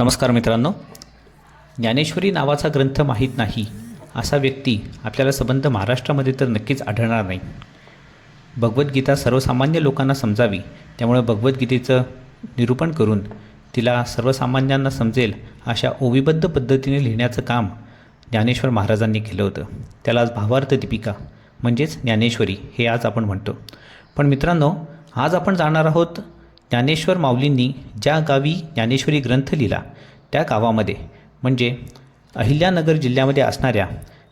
नमस्कार मित्रांनो. ज्ञानेश्वरी नावाचा ग्रंथ माहीत नाही असा व्यक्ती आपल्याला संबंध महाराष्ट्रामध्ये तर नक्कीच आढळणार नाही. भगवद्गीता सर्वसामान्य लोकांना समजावी त्यामुळे भगवद्गीतेचं निरूपण करून तिला सर्वसामान्यांना समजेल अशा ओविबद्ध पद्धतीने लिहिण्याचं काम ज्ञानेश्वर महाराजांनी केलं होतं. त्याला आज भावार्थ दीपिका म्हणजेच ज्ञानेश्वरी हे आज आपण म्हणतो. पण मित्रांनो आज आपण जाणार आहोत ज्ञानेश्वर माऊलींनी ज्या गावी ज्ञानेश्वरी ग्रंथ लिहिला त्या गावामध्ये म्हणजे अहिल्यानगर जिल्ह्यामध्ये असणाऱ्या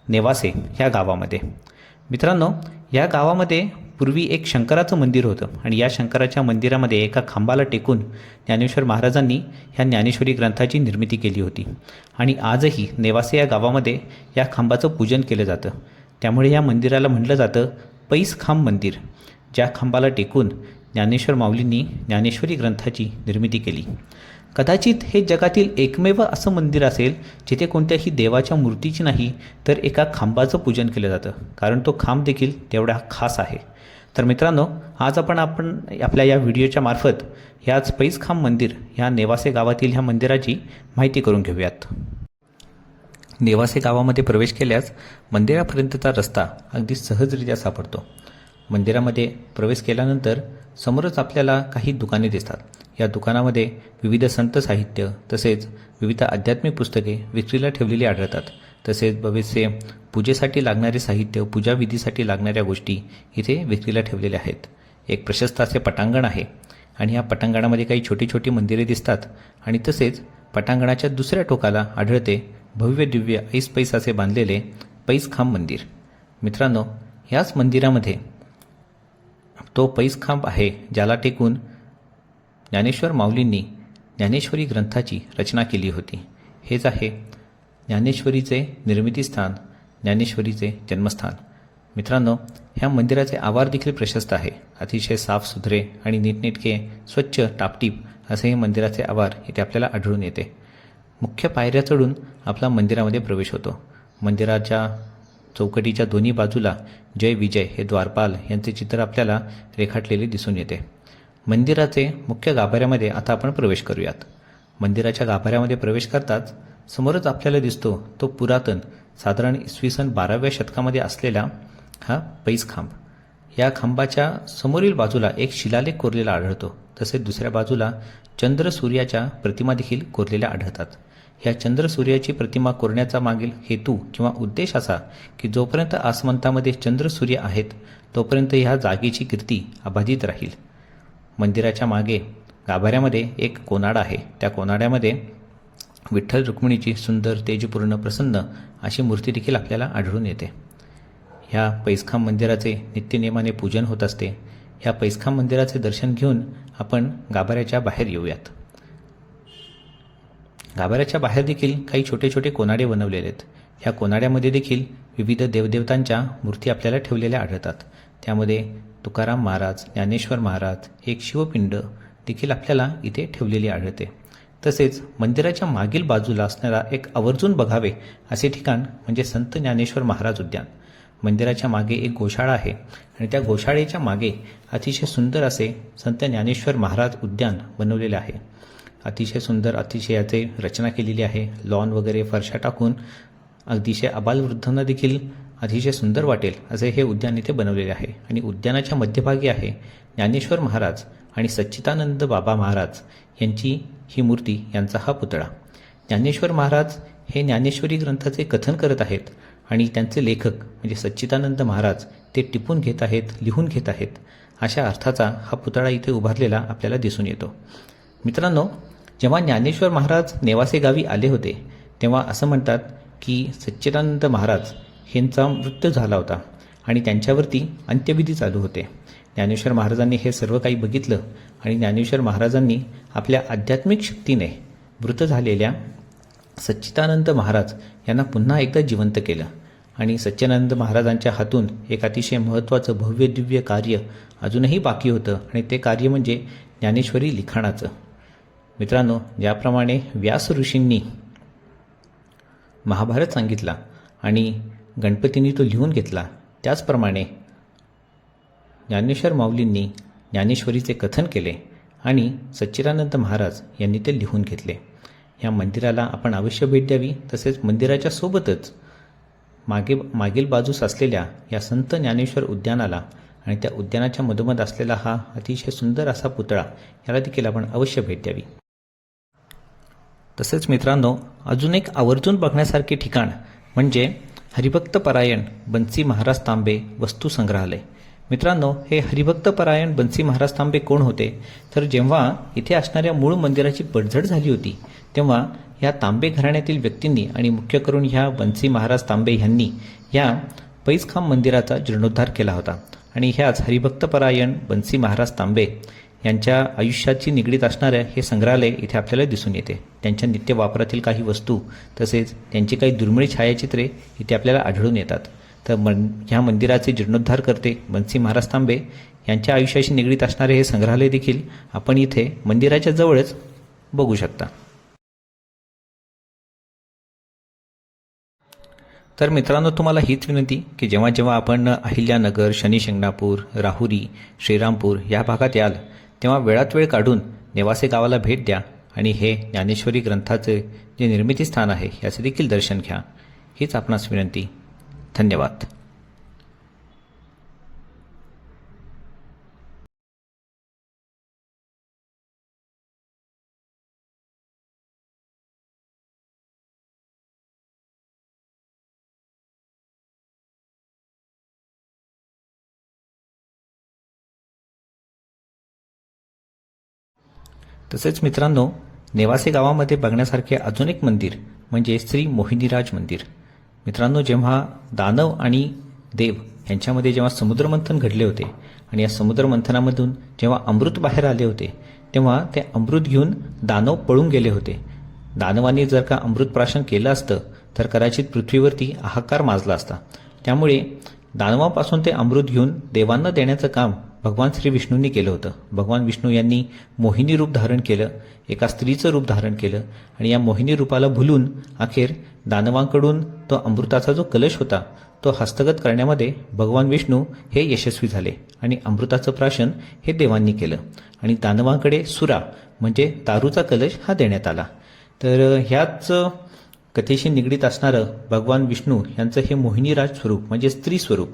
नेवासे ह्या गावामध्ये. मित्रांनो या गावामध्ये पूर्वी एक शंकराचं मंदिर होतं आणि या शंकराच्या मंदिरामध्ये एका खांबाला टेकून ज्ञानेश्वर महाराजांनी ह्या ज्ञानेश्वरी ग्रंथाची निर्मिती केली होती. आणि आजही नेवासे या गावामध्ये या खांबाचं पूजन केलं जातं. त्यामुळे या मंदिराला म्हटलं जातं पैस खांब मंदिर. ज्या खांबाला टेकून ज्ञानेश्वर माऊलींनी ज्ञानेश्वरी ग्रंथाची निर्मिती केली. कदाचित हे जगातील एकमेव असं मंदिर असेल जिथे कोणत्याही देवाच्या मूर्तीची नाही तर एका खांबाचं पूजन केलं जातं. कारण तो खांब देखील तेवढा खास आहे. तर मित्रांनो आज आपण आपण आपल्या या व्हिडिओच्या मार्फत ह्याच पैसखांब मंदिर ह्या नेवासे गावातील ह्या मंदिराची माहिती करून घेऊयात. नेवासे गावामध्ये प्रवेश केल्यास मंदिरापर्यंतचा रस्ता अगदी सहजरित्या सापडतो. मंदिरामध्ये प्रवेश केल्यानंतर समोरच आपल्याला काही दुकाने दिसतात. या दुकानामध्ये विविध संत साहित्य तसेच विविध आध्यात्मिक पुस्तके विक्रीला ठेवलेली आढळतात. तसेच भविष्य पूजेसाठी लागणारे साहित्य पूजाविधीसाठी लागणाऱ्या गोष्टी इथे विक्रीला ठेवलेल्या आहेत. एक प्रशस्त असे पटांगण आहे आणि या पटांगणामध्ये काही छोटी छोटी मंदिरे दिसतात आणि तसेच पटांगणाच्या दुसऱ्या टोकाला आढळते भव्य दिव्य ऐस पैस असे बांधलेले पैसखांब मंदिर. मित्रांनो याच मंदिरामध्ये तो पैसखांब आहे ज्याला टेकून ज्ञानेश्वर माऊलींनी ज्ञानेश्वरी ग्रंथाची रचना केली होती. हेच आहे ज्ञानेश्वरीचे निर्मितीस्थान ज्ञानेश्वरीचे जन्मस्थान. मित्रांनो ह्या मंदिराचे आवार देखील प्रशस्त आहे. अतिशय साफसुथरे आणि नीटनेटके स्वच्छ टापटीप असे हे मंदिराचे आवार इथे आपल्याला आढळून येते. मुख्य पायऱ्या चढून आपला मंदिरामध्ये प्रवेश होतो. मंदिराच्या चौकटीच्या दोन्ही बाजूला जय विजय हे द्वारपाल यांचे चित्र आपल्याला रेखाटलेले दिसून येते. मंदिराचे मुख्य गाभाऱ्यामध्ये आता आपण प्रवेश करूयात. मंदिराच्या गाभाऱ्यामध्ये प्रवेश करताच समोरच आपल्याला दिसतो तो पुरातन साधारण इसवी सन बाराव्या शतकामध्ये असलेला हा पैसखांब या खांबाच्या समोरील बाजूला एक शिलालेख कोरलेला आढळतो तसेच दुसऱ्या बाजूला चंद्र सूर्याच्या प्रतिमा देखील कोरलेल्या आढळतात. ह्या चंद्र सूर्याची प्रतिमा कोरण्याचा मागील हेतू किंवा उद्देश असा की जोपर्यंत आसमंतामध्ये चंद्र सूर्य आहेत तोपर्यंत ह्या जागेची कीर्ती अबाधित राहील. मंदिराच्या मागे गाभाऱ्यामध्ये एक कोनाडा आहे. त्या कोनाड्यामध्ये विठ्ठल रुक्मिणीची सुंदर तेजपूर्ण प्रसन्न अशी मूर्ती देखील आपल्याला आढळून येते. ह्या पैसखांब मंदिराचे नित्यनेमाने पूजन होत असते. ह्या पैसखांब मंदिराचे दर्शन घेऊन आपण गाभाऱ्याच्या बाहेर येऊयात. गाभाऱ्याच्या बाहेर देखील काही छोटे छोटे कोनाडे बनवलेले आहेत. ह्या कोनाड्यामध्ये देखील विविध देवदेवतांच्या मूर्ती आपल्याला ठेवलेल्या आढळतात. त्यामध्ये तुकाराम महाराज ज्ञानेश्वर महाराज एक शिवपिंड देखील आपल्याला इथे ठेवलेली आढळते. तसेच मंदिराच्या मागील बाजूला असणारा एक आवर्जून बघावे असे ठिकाण म्हणजे संत ज्ञानेश्वर महाराज उद्यान. मंदिराच्या मागे एक गोशाळा आहे आणि त्या गोशाळेच्या मागे अतिशय सुंदर असे संत ज्ञानेश्वर महाराज उद्यान बनवलेले आहे. अतिशय सुंदर अतिशयाचे रचना केलेली आहे. लॉन वगैरे फरशा टाकून अतिशय आबालवृद्धांना देखील अतिशय सुंदर वाटेल असे हे उद्यान इथे बनवलेले आहे. आणि उद्यानाच्या मध्यभागी आहे ज्ञानेश्वर महाराज आणि सच्चिदानंद बाबा महाराज यांची ही मूर्ती यांचा हा पुतळा. ज्ञानेश्वर महाराज हे ज्ञानेश्वरी ग्रंथाचे कथन करत आहेत आणि त्यांचे लेखक म्हणजे सच्चिदानंद महाराज ते टिपून घेत आहेत लिहून घेत आहेत. अशा अर्थाचा हा पुतळा इथे उभारलेला आपल्याला दिसून येतो. मित्रांनो जेव्हा ज्ञानेश्वर महाराज नेवासे गावी आले होते तेव्हा असं म्हणतात की सच्चिदानंद महाराज यांचा मृत्यू झाला होता आणि त्यांच्यावरती अंत्यविधी चालू होते. ज्ञानेश्वर महाराजांनी हे सर्व काही बघितलं आणि ज्ञानेश्वर महाराजांनी आपल्या आध्यात्मिक शक्तीने मृत झालेल्या सच्चिदानंद महाराज यांना पुन्हा एकदा जिवंत केलं आणि सच्चिदानंद महाराजांच्या हातून एक अतिशय महत्त्वाचं भव्य दिव्य कार्य अजूनही बाकी होतं आणि ते कार्य म्हणजे ज्ञानेश्वरी लिखाणाचं. मित्रांनो ज्याप्रमाणे व्यास ऋषींनी महाभारत सांगितला आणि गणपतींनी तो लिहून घेतला त्याचप्रमाणे ज्ञानेश्वर माऊलींनी ज्ञानेश्वरीचे कथन केले आणि सच्चिदानंद महाराज यांनी ते लिहून घेतले. या मंदिराला आपण अवश्य भेट द्यावी तसेच मंदिराच्या सोबतच मागे मागील बाजूस असलेल्या या संत ज्ञानेश्वर उद्यानाला आणि त्या उद्यानाच्या मधोमध असलेला हा अतिशय सुंदर असा पुतळा याला देखील आपण अवश्य भेट द्यावी. तसेच मित्रांनो अजून एक आवर्जून बघण्यासारखे ठिकाण म्हणजे हरिभक्त परायण बन्सी महाराज तांबे वस्तू संग्रहालय मित्रांनो हे हरिभक्त परायण बन्सी महाराज तांबे कोण होते? तर जेव्हा इथे असणाऱ्या मूळ मंदिराची पडझड झाली होती तेव्हा या तांबे घराण्यातील व्यक्तींनी आणि मुख्य करून ह्या बन्सी महाराज तांबे ह्यांनी या पैसखांब मंदिराचा जीर्णोद्धार केला होता. आणि ह्याच हरिभक्त परायण बन्सी महाराज तांबे यांच्या आयुष्याची निगडीत असणारं हे संग्रहालय इथे आपल्याला दिसून येते. त्यांच्या नित्य वापरातील काही वस्तू तसेच त्यांची काही दुर्मिळ छायाचित्रे इथे आपल्याला आढळून येतात. तर मन ह्या मंदिराचे जीर्णोद्धार करते बन्सी महाराज तांबे यांच्या आयुष्याशी निगडीत असणारे हे संग्रहालय देखील आपण इथे मंदिराच्या जवळच बघू शकता. तर मित्रांनो तुम्हाला हीच विनंती की जेव्हा जेव्हा आपण अहिल्यानगर शनी शिंगणापूर राहुरी श्रीरामपूर या भागात याल तेव्हा वेळात वेळ काढून नेवासे गावाला भेट द्या आणि हे ज्ञानेश्वरी ग्रंथाचे जे निर्मिती स्थान आहे याचे देखील दर्शन घ्या. हीच आपणास विनंती. धन्यवाद. तसेच मित्रांनो नेवासे गावामध्ये बघण्यासारखे अजून एक मंदिर म्हणजे श्री मोहिनीराज मंदिर. मित्रांनो जेव्हा दानव आणि देव यांच्यामध्ये जेव्हा समुद्रमंथन घडले होते आणि या समुद्रमंथनामधून जेव्हा अमृत बाहेर आले होते तेव्हा ते अमृत घेऊन दानव पळून गेले होते. दानवांनी जर का अमृत प्राशन केलं असतं तर कदाचित पृथ्वीवरती हाहाकार माजला असता. त्यामुळे दानवापासून ते अमृत घेऊन देवांना देण्याचं काम भगवान श्री विष्णूंनी केलं होतं. भगवान विष्णू यांनी मोहिनी रूप धारण केलं एका स्त्रीचं रूप धारण केलं आणि या मोहिनी रूपाला भुलून अखेर दानवांकडून तो अमृताचा जो कलश होता तो हस्तगत करण्यामध्ये भगवान विष्णू हे यशस्वी झाले आणि अमृताचं प्राशन हे देवांनी केलं आणि दानवांकडे सुरा म्हणजे दारूचा कलश हा देण्यात आला. तर ह्याच कथेशी निगडीत असणारं भगवान विष्णू यांचं हे मोहिनीराज स्वरूप म्हणजे स्त्री स्वरूप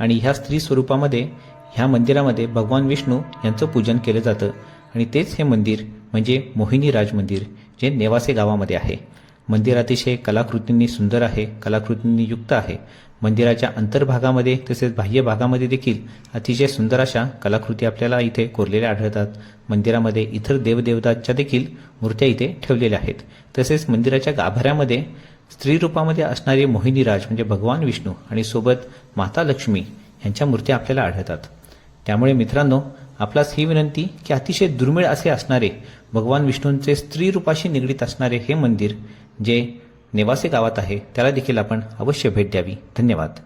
आणि ह्या स्त्री स्वरूपामध्ये ह्या मंदिरामध्ये भगवान विष्णू यांचं पूजन केलं जातं. आणि तेच हे मंदिर म्हणजे मोहिनीराज मंदिर जे नेवासे गावामध्ये आहे. मंदिर अतिशय कलाकृतींनी सुंदर आहे कलाकृतींनी युक्त आहे. मंदिराच्या अंतर्भागामध्ये तसेच बाह्य भागामध्ये देखील अतिशय सुंदर अशा कलाकृती आपल्याला इथे कोरलेल्या आढळतात. मंदिरामध्ये इतर देवदेवतांच्या देखील मूर्त्या इथे ठेवलेल्या आहेत. तसेच मंदिराच्या गाभाऱ्यामध्ये स्त्री रूपामध्ये असणारे मोहिनीराज म्हणजे भगवान विष्णू आणि सोबत माता लक्ष्मी यांच्या मूर्त्या आपल्याला आढळतात. त्यामुळे मित्रांनो आपलाच ही विनंती की अतिशय दुर्मिळ असे असणारे भगवान विष्णूंचे स्त्री रूपाशी निगडीत असणारे हे मंदिर जे नेवासे गावात आहे त्याला देखील आपण अवश्य भेट द्यावी. धन्यवाद.